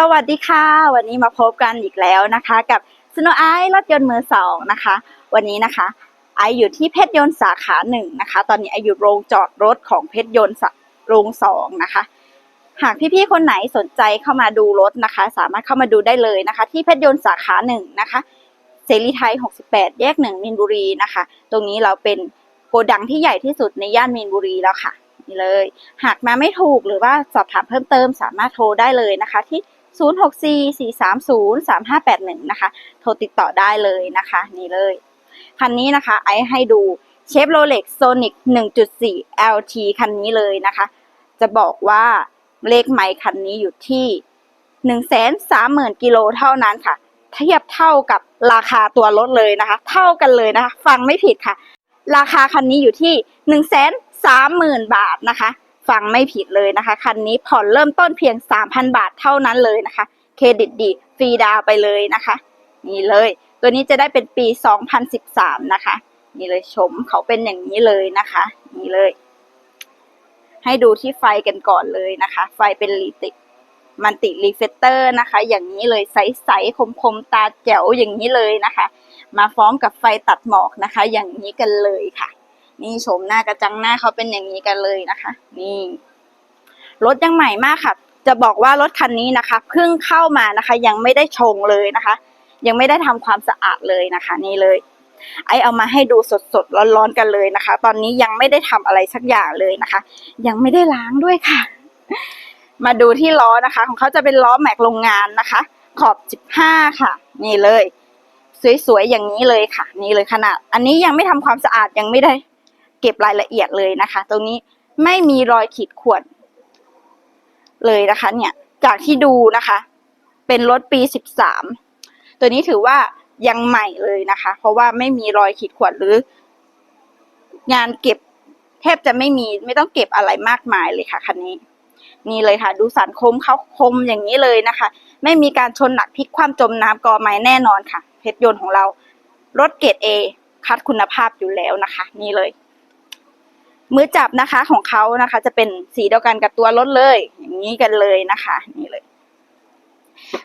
สวัสดีค่ะ วันนี้มาพบกันอีกแล้วนะคะ กับสโนไอรถยนต์มือสองนะคะ วันนี้นะคะไออยู่ที่เพชรยนต์สาขาหนึ่งนะคะ ตอนนี้ไออยู่โรงจอดรถของเพชรยนต์โรงสองนะคะ หากพี่ๆคนไหนสนใจเข้ามาดูรถนะคะ สามารถเข้ามาดูได้เลยนะคะ ที่เพชรยนต์สาขาหนึ่งนะคะเสรีไทย 68 แยกหนึ่งมีนบุรีนะคะ ตรงนี้เราเป็นโกดังที่ใหญ่ที่สุดในย่านมีนบุรีแล้วค่ะนี่เลย หากมาไม่ถูกหรือว่าสอบถามเพิ่มเติมสามารถโทรได้เลยนะคะที่ 0644303581 นะคะ โทรติดต่อได้เลยนะคะ นี่เลย คันนี้นะคะไอให้ดูเชฟโรเล็กโซนิก1.4 LT คันนี้เลยนะคะ จะบอกว่าเลขไมค์คันนี้อยู่ที่130,000กิโลเท่านั้นค่ะ เทียบเท่ากับราคาตัวรถเลยนะคะ เท่ากันเลยนะคะ ฟังไม่ผิดค่ะ ราคาคันนี้อยู่ที่หนึ่งแสนสามหมื่นบาทนะคะ ฟังไม่ผิดเลยนะคะ คันนี้ผ่อนเริ่มต้นเพียงสามพันบาทเท่านั้นเลยนะคะ เครดิตดีฟรีดาวไปเลยนะคะ นี่เลย ตัวนี้จะได้เป็นปี 2013 นะคะ นี่เลยชมเขาเป็นอย่างนี้เลยนะคะ นี่เลย ให้ดูที่ไฟกันก่อนเลยนะคะ ไฟเป็นลีติมันติรีเฟเตอร์นะคะ อย่างนี้เลยใสๆคมๆตาแจ๋วอย่างนี้เลยนะคะ มาฟ้องกับไฟตัดหมอกนะคะ อย่างนี้กันเลยค่ะ นี่โฉมหน้ากระจังหน้าเขาเป็นอย่างนี้กันเลยนะคะ นี่รถยังใหม่มากค่ะ จะบอกว่ารถคันนี้นะคะเพิ่งเข้ามานะคะ ยังไม่ได้ชงเลยนะคะ ยังไม่ได้ทำความสะอาดเลยนะคะ นี่เลย ไอเอามาให้ดูสดๆร้อนๆกันเลยนะคะ ตอนนี้ยังไม่ได้ทำอะไรสักอย่างเลยนะคะ ยังไม่ได้ล้างด้วยค่ะ มาดูที่ล้อนะคะ ของเขาจะเป็นล้อแม็กโรงงานนะคะ ขอบ 15 ค่ะ นี่เลย สวยๆอย่างนี้เลยค่ะ นี่เลยขนาด อันนี้ยังไม่ทำความสะอาดยังไม่ได้ เก็บรายละเอียดเลยนะคะ ตรงนี้ไม่มีรอยขีดข่วนเลยนะคะ เนี่ยจากที่ดูนะคะ เป็นรถปี 13 ตัวนี้ถือว่ายังใหม่เลยนะคะ เพราะว่าไม่มีรอยขีดข่วนหรือ งานเก็บแทบจะไม่มีไม่ต้องเก็บอะไรมากมายเลยค่ะคันนี้ นี่เลยค่ะ ดูสันคมเขาคมอย่างนี้เลยนะคะ ไม่มีการชนหนักพลิกคว่ำจมน้ำกอไม้แน่นอนค่ะ เพชรยนต์ของเรารถเกรดเอคัดคุณภาพอยู่แล้วนะคะ นี่เลย มือจับนะคะของเขานะคะ จะเป็นสีเดียวกันกับตัวรถเลย อย่างนี้กันเลยนะคะ นี่เลย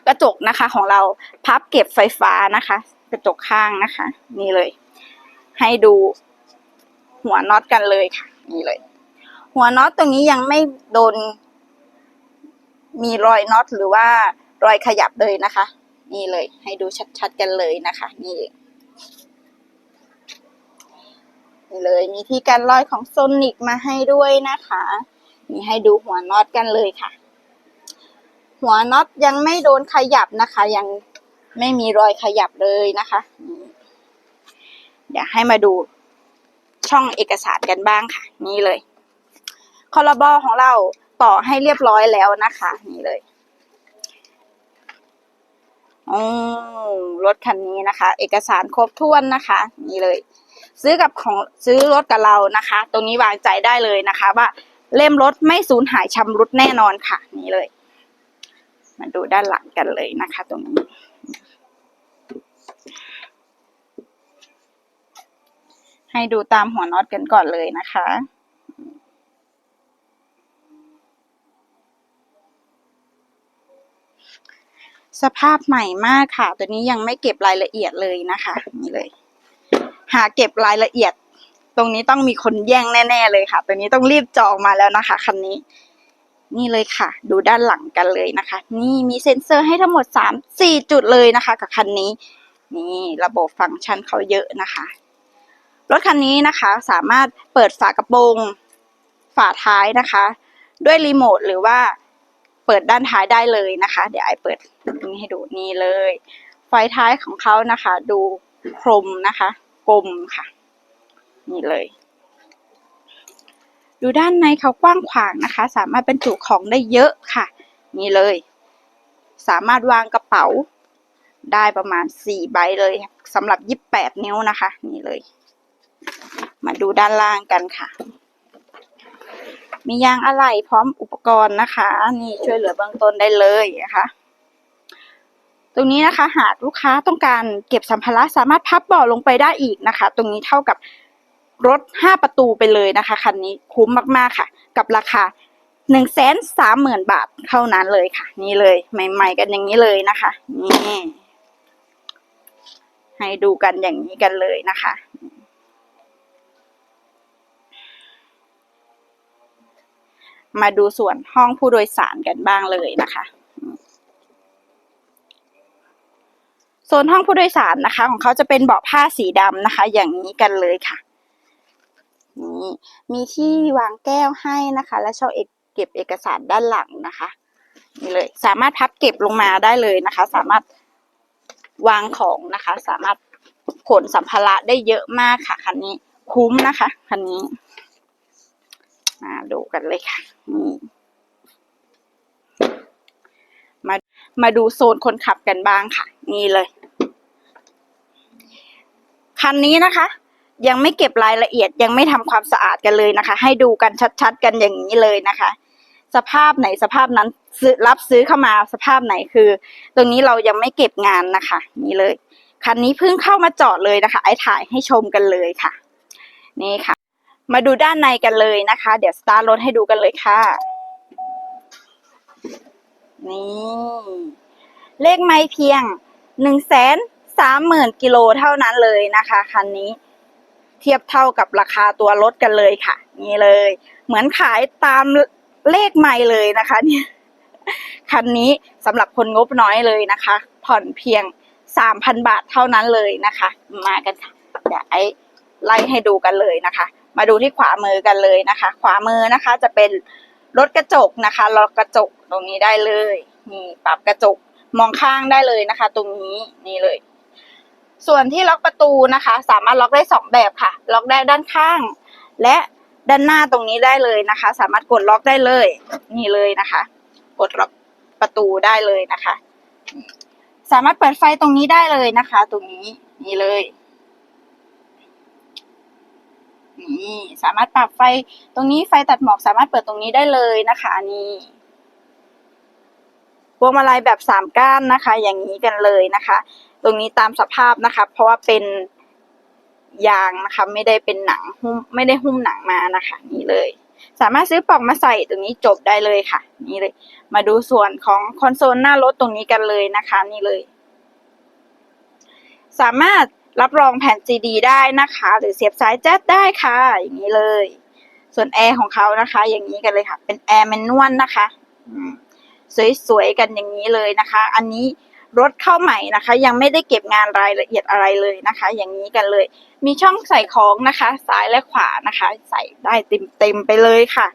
กระจกนะคะของเราพับเก็บไฟฟ้านะคะ กระจกข้างนะคะ นี่เลย ให้ดูหัวน็อตกันเลยค่ะ นี่เลย หัวน็อตตรงนี้ยังไม่โดน มีรอยน็อตหรือว่ารอยขยับเลยนะคะ นี่เลย ให้ดูชัดๆกันเลยนะคะ นี่ นี่เลยมีที่กันรอยของโซนิกมาให้ด้วยนะคะนี่ให้ดูหัวน็อตกันเลยค่ะ หัวน็อตยังไม่โดนขยับนะคะ ยังไม่มีรอยขยับเลยนะคะนี่เดี๋ยวให้มาดูช่องเอกสารกันบ้างค่ะ นี่เลยคอลบอของเราต่อให้เรียบร้อยแล้วนะคะ นี่เลยออรถคันนี้นะคะ เอกสารครบถ้วนนะคะ นี่เลย ซื้อกับของซื้อรถกับเรานะคะ ตรงนี้วางใจได้เลยนะคะ ว่าเล่มรถไม่สูญหายชำรุดแน่นอนค่ะ นี่เลย มาดูด้านหลังกันเลยนะคะ ตรงนี้ให้ดูตามหัวน็อตกันก่อนเลยนะคะ สภาพใหม่มากค่ะ ตัวนี้ยังไม่เก็บรายละเอียดเลยนะคะ นี่เลย หาเก็บรายละเอียด ตรงนี้ต้องมีคนแย่งแน่ ๆ เลยค่ะ ตัวนี้ต้องรีบจองมาแล้วนะคะคันนี้ นี่เลยค่ะ ดูด้านหลังกันเลยนะคะ นี่มีเซ็นเซอร์ให้ทั้งหมดสามสี่จุดเลยนะคะ กับคันนี้ นี่ระบบฟังก์ชันเขาเยอะนะคะ รถคันนี้นะคะสามารถเปิดฝากระโปรงฝาท้ายนะคะ ด้วยรีโมทหรือว่าเปิดด้านท้ายได้เลยนะคะ เดี๋ยวไอเปิดนี่ให้ดูนี่เลย ไฟท้ายของเขานะคะ ดูโครมนะคะ กลมค่ะ นี่เลย ดูด้านในเขากว้างขวางนะคะ สามารถบรรจุของได้เยอะค่ะ นี่เลย สามารถวางกระเป๋าได้ประมาณสี่ใบเลยสำหรับยี่สิบแปดนิ้วนะคะ นี่เลย มาดูด้านล่างกันค่ะ มียางอะไหล่พร้อมอุปกรณ์นะคะ นี่ช่วยเหลือเบื้องต้นได้เลยนะคะ ตรงนี้นะคะหากลูกค้าต้องการเก็บสัมภาระสามารถพับเบาะลงไปได้อีกนะคะ ตรงนี้เท่ากับรถ 5 ประตูไปเลยนะคะคันนี้คุ้มมากๆค่ะ กับราคาหนึ่งแสนสามหมื่นบาทเท่านั้นเลยค่ะ นี่เลยใหม่ ๆ กันอย่างนี้เลยนะคะ นี่ให้ดูกันอย่างนี้กันเลยนะคะ มาดูส่วนห้องผู้โดยสารกันบ้างเลยนะคะ โซนห้องผู้โดยสารนะคะ ของเขาจะเป็นเบาะผ้าสีดำนะคะ อย่างนี้กันเลยค่ะนี่มีที่วางแก้วให้นะคะ และช่องเอกเก็บเอกสารด้านหลังนะคะนี่เลย สามารถพับเก็บลงมาได้เลยนะคะ สามารถวางของนะคะ สามารถขนสัมภาระได้เยอะมากค่ะคันนี้คุ้มนะคะคันนี้ มาดูกันเลยค่ะนี่มามาดูโซนคนขับกันบ้างค่ะ นี่เลย คันนี้นะคะ ยังไม่เก็บรายละเอียดยังไม่ทำความสะอาดกันเลยนะคะ ให้ดูกันชัดๆ กันอย่างนี้เลยนะคะ สภาพไหนสภาพนั้นซื้อรับซื้อเข้ามาสภาพไหนคือ ตรงนี้เรายังไม่เก็บงานนะคะ นี่เลยคันนี้เพิ่งเข้ามาจอดเลยนะคะ ไอ้ถ่ายให้ชมกันเลยค่ะ นี่ค่ะ มาดูด้านในกันเลยนะคะ เดี๋ยวสตาร์รถให้ดูกันเลยค่ะ นี่ เลขไม่เพียงหนึ่งแสน สามหมื่นกิโลเท่านั้นเลยนะคะคันนี้ เทียบเท่ากับราคาตัวรถกันเลยค่ะ นี่เลย เหมือนขายตามเลขไม่เลยนะคะเนี่ยคันนี้สำหรับคนงบน้อยเลยนะคะ ผ่อนเพียงสามพันบาทเท่านั้นเลยนะคะ มากันค่ะเดี๋ยวไอ้ไล่ให้ดูกันเลยนะคะ มาดูที่ขวามือกันเลยนะคะ ขวามือนะคะจะเป็นรถกระจกนะคะล็อกกระจกตรงนี้ได้เลยนี่ปรับกระจกมองข้างได้เลยนะคะ ตรงนี้นี่เลย ส่วนที่ล็อกประตูนะคะ สามารถล็อกได้สองแบบค่ะ ล็อกได้ด้านข้าง และด้านหน้าตรงนี้ได้เลยนะคะ สามารถกดล็อกได้เลย นี่เลยนะคะ กดล็อกประตูได้เลยนะคะ สามารถเปิดไฟตรงนี้ได้เลยนะคะ ตรงนี้นี่เลยนี่สามารถปรับไฟตรงนี้ไฟตัดหมอกสามารถเปิดตรงนี้ได้เลยนะคะนี่พวงมาลัยแบบสามก้านนะคะ อย่างนี้กันเลยนะคะ ตรงนี้ตามสภาพนะคะ เพราะว่าเป็นยางนะคะ ไม่ได้เป็นหนังหุ้มไม่ได้หุ้มหนังมานะคะ นี่เลย สามารถซื้อปลอกมาใส่ตรงนี้จบได้เลยค่ะ นี่เลย มาดูส่วนของคอนโซลหน้ารถตรงนี้กันเลยนะคะ นี่เลย สามารถรับรองแผ่นซีดีได้นะคะ หรือเสียบสายแจ๊สได้ค่ะ อย่างนี้เลย ส่วนแอร์ของเขานะคะ อย่างนี้กันเลยค่ะ เป็นแอร์แมนนวลนะคะสวยๆกันอย่างนี้เลยนะคะ อันนี้ รถเข้าใหม่นะคะ ยังไม่ได้เก็บงานรายละเอียดอะไรเลยนะคะ อย่างนี้กันเลย มีช่องใส่ของนะคะ ซ้ายและขวานะคะ ใส่ได้เต็มๆไปเลยค่ะ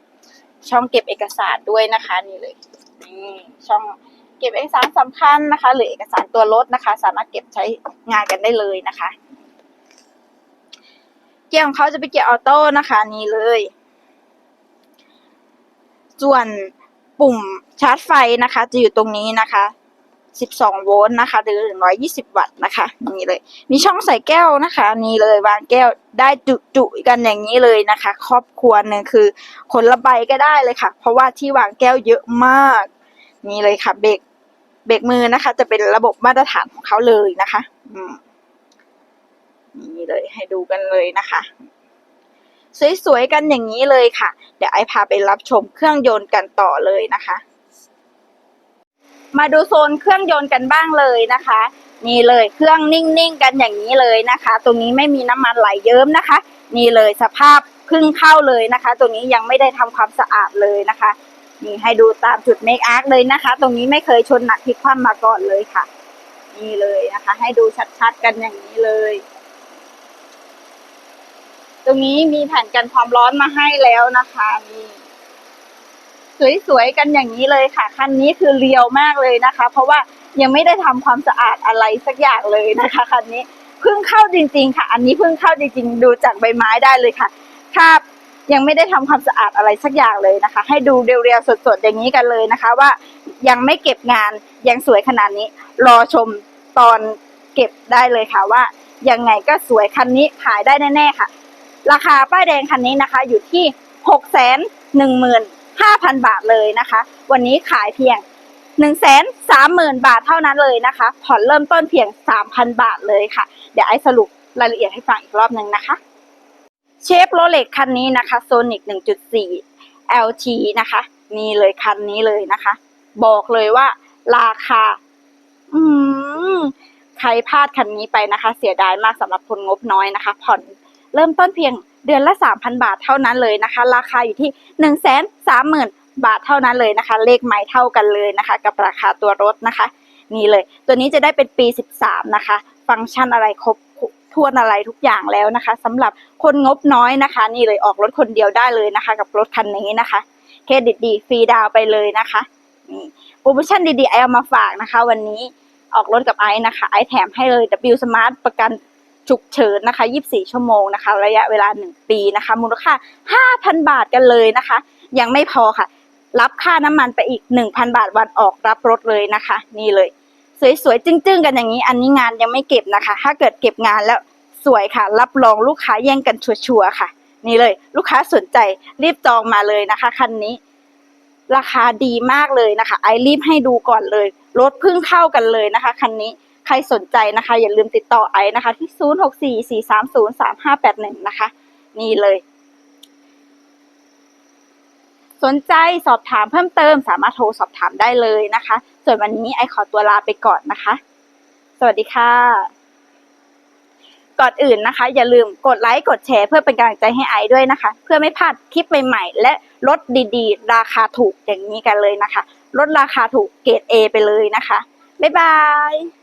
ช่องเก็บเอกสารด้วยนะคะนี่เลยนี่ช่องเก็บเอกสารสำคัญนะคะ หรือเอกสารตัวรถนะคะ สามารถเก็บใช้งานกันได้เลยนะคะ เกียร์ของเขาจะเป็นเกียร์ออโต้นะคะนี่เลย ส่วนปุ่มชาร์จไฟนะคะ จะอยู่ตรงนี้นะคะ 12 โวลต์นะคะ หรือ 120 วัตต์นะคะนี่เลย มีช่องใส่แก้วนะคะ นี่เลยวางแก้วได้จุๆกันอย่างนี้เลยนะคะ ครอบครัวหนึ่งคือคนละใบก็ได้เลยค่ะ เพราะว่าที่วางแก้วเยอะมาก นี่เลยค่ะ เบรกเบรกมือนะคะ จะเป็นระบบมาตรฐานของเขาเลยนะคะ อืมนี่เลยให้ดูกันเลยนะคะสวยๆกันอย่างนี้เลยค่ะ เดี๋ยวไอพาไปรับชมเครื่องยนต์กันต่อเลยนะคะ มาดูโซนเครื่องยนต์กันบ้างเลยนะคะนี่เลยเครื่องนิ่งๆกันอย่างนี้เลยนะคะ ตรงนี้ไม่มีน้ำมันไหลเยิ้มนะคะ นี่เลยสภาพพึ่งเข้าเลยนะคะ ตรงนี้ยังไม่ได้ทำความสะอาดเลยนะคะนี่ให้ดูตามจุดเมคอาร์คเลยนะคะ ตรงนี้ไม่เคยชนหนักพลิกคว่ำมาก่อนเลยค่ะ นี่เลยนะคะ ให้ดูชัดๆกันอย่างนี้เลย ตรงนี้มีแผ่นกันความร้อนมาให้แล้วนะคะนี่ สวยๆกันอย่างนี้เลยค่ะ คันนี้คือเรียวมากเลยนะคะ เพราะว่ายังไม่ได้ทำความสะอาดอะไรสักอย่างเลยนะคะคันนี้เพิ่งเข้าจริง ๆ ค่ะ อันนี้เพิ่งเข้าจริง ๆ ดูจากใบไม้ได้เลยค่ะคาบยังไม่ได้ทำความสะอาดอะไรสักอย่างเลยนะคะ ให้ดูเรียวๆสดๆอย่างนี้กันเลยนะคะ ว่ายังไม่เก็บงานยังสวยขนาดนี้ รอชมตอนเก็บได้เลยค่ะว่ายังไงก็สวยคันนี้ขายได้แน่ๆค่ะ ราคาป้ายแดงคันนี้นะคะ อยู่ที่หกแสนหนึ่งหมื่น ห้าพันบาทเลยนะคะ วันนี้ขายเพียงหนึ่งแสนสามหมื่นบาทเท่านั้นเลยนะคะ ผ่อนเริ่มต้นเพียงสามพันบาทเลยค่ะ เดี๋ยวไอ้สรุปรายละเอียดให้ฟังอีกรอบหนึ่งนะคะ เชฟโรเล็กคันนี้นะคะโซนิก1.4 LT นะคะ นี่เลยคันนี้เลยนะคะ บอกเลยว่าราคา อืมใครพลาดคันนี้ไปนะคะ เสียดายมากสำหรับคนงบน้อยนะคะ ผ่อนเริ่มต้นเพียง เดือนละสามพันบาทเท่านั้นเลยนะคะ ราคาอยู่ที่หนึ่งแสนสามหมื่นบาทเท่านั้นเลยนะคะ เลขไม้เท่ากันเลยนะคะ กับราคาตัวรถนะคะ นี่เลย ตัวนี้จะได้เป็นปี 13 นะคะ ฟังก์ชันอะไรครบทวนอะไรทุกอย่างแล้วนะคะสำหรับคนงบน้อยนะคะ นี่เลยออกรถคนเดียวได้เลยนะคะ กับรถคันนี้นะคะเครดิตดีฟรีดาวไปเลยนะคะนี่โปรโมชั่นดีๆไอเอามาฝากนะคะ วันนี้ออกรถกับไอนะคะไอแถมให้เลย W Smart ประกัน ฉุกเฉินนะคะ 24 ชั่วโมงนะคะ ระยะเวลา 1 ปีนะคะ มูลค่า 5,000 บาทกันเลยนะคะ ยังไม่พอค่ะ รับค่าน้ำมันไปอีก 1,000 บาทวันออกรับรถเลยนะคะ นี่เลย สวยๆจึ้งๆ กันอย่างนี้ อันนี้งานยังไม่เก็บนะคะ ถ้าเกิดเก็บงานแล้วสวยค่ะ รับรองลูกค้าแย่งกันชัวร์ๆค่ะ นี่เลย ลูกค้าสนใจรีบจองมาเลยนะคะคันนี้ราคาดีมากเลยนะคะ ไอรีบให้ดูก่อนเลย รถเพิ่งเข้ากันเลยนะคะคันนี้ ใครสนใจนะคะ อย่าลืมติดต่อไอนะคะ ที่ 0644303581 นะคะ นี่เลย สนใจสอบถามเพิ่มเติมสามารถโทรสอบถามได้เลยนะคะ ส่วนวันนี้ไอขอตัวลาไปก่อนนะคะ สวัสดีค่ะก่อนอื่นนะคะ อย่าลืมกดไลค์กดแชร์เพื่อเป็นกำลังใจให้ไอด้วยนะคะ เพื่อไม่พลาดคลิปใหม่ๆ และลดดีๆ ราคาถูกอย่างนี้กันเลยนะคะ ลดราคาถูกเกรด A ไปเลยนะคะ บ๊ายบาย